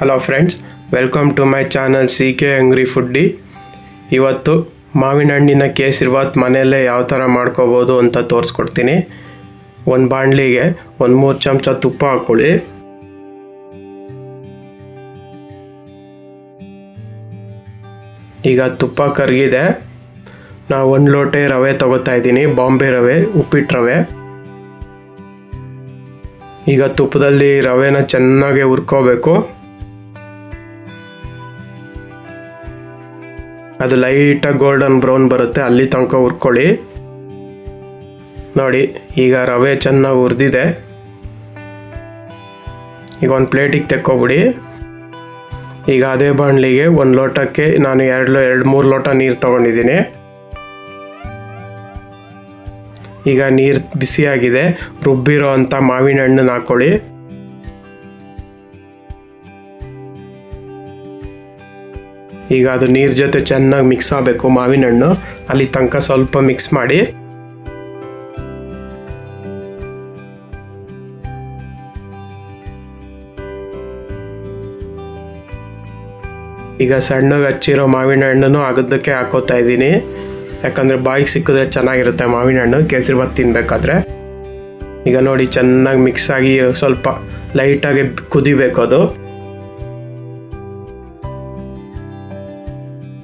Hello friends welcome to my channel C K angry foodie ಇವತ್ತು ಮಾವಿನ ಹಣ್ಣಿನ ಕೇಸರಿಬಾತ್ ಮನೆಯಲ್ಲೇ ಯಾವ ಥರ ಮಾಡ್ಕೋಬೋದು ಅಂತ ತೋರಿಸ್ಕೊಡ್ತೀನಿ. ಒಂದು ಬಾಣಲಿಗೆ ಒಂದು ಮೂರು ಚಮಚ ತುಪ್ಪ ಹಾಕ್ಕೊಳ್ಳಿ ಈಗ ತುಪ್ಪ ಕರಗಿದೆ. ನಾವು ಒಂದು ಲೋಟೆ ರವೆ ತಗೋತಾ ಇದ್ದೀನಿ, ಬಾಂಬೆ ರವೆ ಉಪ್ಪಿಟ್ಟು ರವೆ. ಈಗ ತುಪ್ಪದಲ್ಲಿ ರವೆನ ಚೆನ್ನಾಗಿ ಹುರ್ಕೋಬೇಕು. ಅದು ಲೈಟಾಗಿ ಗೋಲ್ಡನ್ ಬ್ರೌನ್ ಬರುತ್ತೆ, ಅಲ್ಲಿ ತನಕ ಹುರ್ಕೊಳ್ಳಿ. ನೋಡಿ, ಈಗ ರವೆ ಚೆನ್ನಾಗಿ ಹುರಿದಿದೆ. ಈಗ ಒಂದು ಪ್ಲೇಟಿಗೆ ತೆಕ್ಕೊಬಿಡಿ. ಈಗ ಅದೇ ಬಾಣಲಿಗೆ ಒಂದು ಲೋಟಕ್ಕೆ ನಾನು ಎರಡು ಎರಡು ಮೂರು ಲೋಟ ನೀರು ತೊಗೊಂಡಿದ್ದೀನಿ. ಈಗ ನೀರು ಬಿಸಿಯಾಗಿದೆ, ರುಬ್ಬಿರೋ ಅಂಥ ಮಾವಿನ ಹಣ್ಣನ್ನ ಹಾಕ್ಕೊಳ್ಳಿ ಈಗ ಅದು ನೀರು ಜೊತೆ ಚೆನ್ನಾಗಿ ಮಿಕ್ಸ್ ಆಗಬೇಕು ಮಾವಿನ ಹಣ್ಣು ಅಲ್ಲಿ ತನಕ ಸ್ವಲ್ಪ ಮಿಕ್ಸ್ ಮಾಡಿ. ಈಗ ಸಣ್ಣಗೆ ಹಚ್ಚಿರೋ ಮಾವಿನ ಹಣ್ಣನ್ನು ಅಗದಕ್ಕೆ ಹಾಕೋತಾ ಇದ್ದೀನಿ. ಯಾಕಂದರೆ ಬಾಯಿಗೆ ಸಿಕ್ಕಿದ್ರೆ ಚೆನ್ನಾಗಿರುತ್ತೆ ಮಾವಿನ ಹಣ್ಣು ಕೇಸರಿ ಬಾತ್ ತಿನ್ನಬೇಕಾದ್ರೆ ಈಗ ನೋಡಿ ಚೆನ್ನಾಗಿ ಮಿಕ್ಸ್ ಆಗಿ ಸ್ವಲ್ಪ ಲೈಟಾಗಿ ಕುದಿಬೇಕು ಅದು.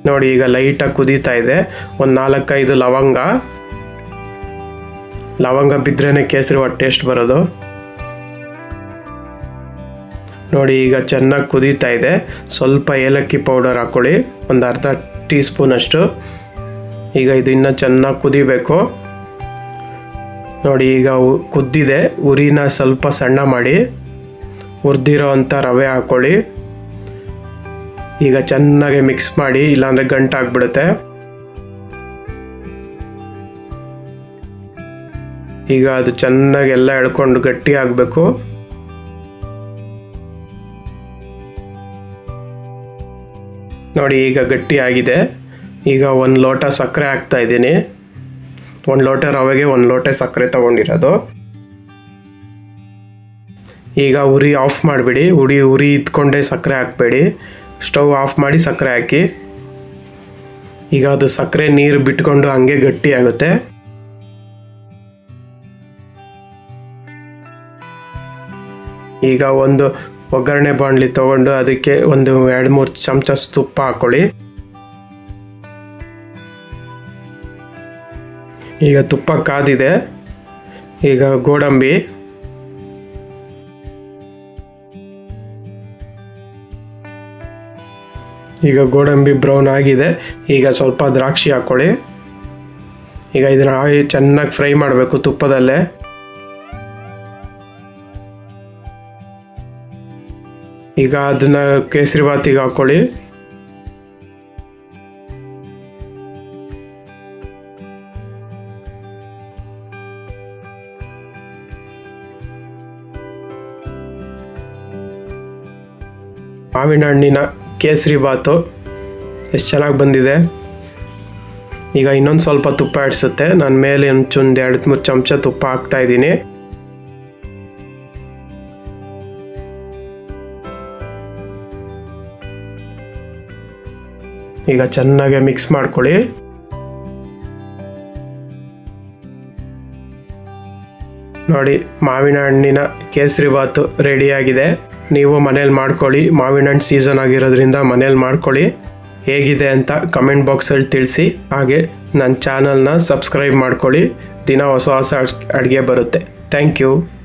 ನೋಡಿ, ಈಗ ಲೈಟಾಗಿ ಕುದೀತಾ ಇದೆ. ಒಂದು ನಾಲ್ಕೈದು ಲವಂಗ. ಲವಂಗ ಬಿದ್ರೇ ಕೇಸರಿ ಬಾತ್ ಟೇಸ್ಟ್ ಬರೋದು. ನೋಡಿ, ಈಗ ಚೆನ್ನಾಗಿ ಕುದೀತಾ ಇದೆ. ಸ್ವಲ್ಪ ಏಲಕ್ಕಿ ಪೌಡರ್ ಹಾಕ್ಕೊಳ್ಳಿ ಒಂದು ಅರ್ಧ ಟೀ ಸ್ಪೂನಷ್ಟು ಈಗ ಇದು ಇನ್ನೂ ಚೆನ್ನಾಗಿ ಕುದಿಬೇಕು. ನೋಡಿ, ಈಗ ಕುದ್ದಿದೆ. ಉರಿನ ಸ್ವಲ್ಪ ಸಣ್ಣ ಮಾಡಿ. ಹುರಿದಿರೋ ಅಂಥ ರವೆ ಹಾಕ್ಕೊಳ್ಳಿ ಈಗ ಚೆನ್ನಾಗಿ ಮಿಕ್ಸ್ ಮಾಡಿ, ಇಲ್ಲಾಂದರೆ ಗಂಟು ಆಗ್ಬಿಡುತ್ತೆ. ಈಗ ಅದು ಚೆನ್ನಾಗಿ ಎಲ್ಲ ಎಳ್ಕೊಂಡು ಗಟ್ಟಿ ಆಗಬೇಕು. ನೋಡಿ, ಈಗ ಗಟ್ಟಿ ಆಗಿದೆ. ಈಗ ಒಂದು ಲೋಟ ಸಕ್ಕರೆ ಹಾಕ್ತಾ ಇದ್ದೀನಿ. ಒಂದು ಲೋಟ ರವೆಗೆ, ಒಂದು ಲೋಟ ಸಕ್ಕರೆ ತಗೊಂಡಿರೋದು. ಈಗ ಉರಿ ಆಫ್ ಮಾಡಿಬಿಡಿ. ಉರಿ ಉರಿ ಇದ್ಕೊಂಡೇ ಸಕ್ಕರೆ ಹಾಕಬೇಡಿ. ಸ್ಟವ್ ಆಫ್ ಮಾಡಿ ಸಕ್ಕರೆ ಹಾಕಿ. ಈಗ ಅದು ಸಕ್ಕರೆ ನೀರು ಬಿಟ್ಕೊಂಡು ಹಂಗೆ ಗಟ್ಟಿ ಆಗುತ್ತೆ. ಈಗ ಒಂದು ಒಗ್ಗರಣೆ ಬಾಣಲಿ ತಗೊಂಡು ಅದಕ್ಕೆ ಒಂದು ಎರಡು ಮೂರು ಚಮಚ ತುಪ್ಪ ಹಾಕ್ಕೊಳ್ಳಿ ಈಗ ತುಪ್ಪ ಕಾದಿದೆ. ಈಗ ಗೋಡಂಬಿ. ಈಗ ಗೋಡಂಬಿ ಬ್ರೌನ್ ಆಗಿದೆ. ಈಗ ಸ್ವಲ್ಪ ದ್ರಾಕ್ಷಿ ಹಾಕ್ಕೊಳ್ಳಿ ಈಗ ಇದನ್ನ ಆಯಿ ಚೆನ್ನಾಗಿ ಫ್ರೈ ಮಾಡಬೇಕು ತುಪ್ಪದಲ್ಲೇ. ಈಗ ಅದನ್ನ ಕೇಸರಿ ಬಾತಿಗೆ ಹಾಕ್ಕೊಳ್ಳಿ ಮಾವಿನ ಹಣ್ಣಿನ ಕೇಸರಿ ಬಾತು. ಎಷ್ಟು ಚೆನ್ನಾಗಿ ಬಂದಿದೆ. ಈಗ ಇನ್ನೊಂದು ಸ್ವಲ್ಪ ತುಪ್ಪ ಇಡಿಸುತ್ತೆ ನಾನು ಮೇಲೆ ಒಂಚೊಂದು ಎರಡು ಮೂರು ಚಮಚ ತುಪ್ಪ ಹಾಕ್ತಾ ಇದ್ದೀನಿ. ಈಗ ಚೆನ್ನಾಗಿ ಮಿಕ್ಸ್ ಮಾಡ್ಕೊಳ್ಳಿ. ನೋಡಿ, ಮಾವಿನ ಹಣ್ಣಿನ ಕೇಸರಿ ಬಾತು ರೆಡಿಯಾಗಿದೆ. ನೀವು ಮನೇಲಿ ಮಾಡ್ಕೊಳ್ಳಿ. ಮಾವಿನ ಹಣ್ಣು ಸೀಸನ್ ಆಗಿರೋದ್ರಿಂದ ಮನೇಲಿ ಮಾಡ್ಕೊಳ್ಳಿ. ಹೇಗಿದೆ ಅಂತ ಕಮೆಂಟ್ ಬಾಕ್ಸಲ್ಲಿ ತಿಳಿಸಿ. ಹಾಗೆ ನನ್ನ ಚಾನಲ್ನ ಸಬ್ಸ್ಕ್ರೈಬ್ ಮಾಡ್ಕೊಳ್ಳಿ. ದಿನ ಹೊಸ ಹೊಸ ಅಡುಗೆ ಬರುತ್ತೆ. Thank you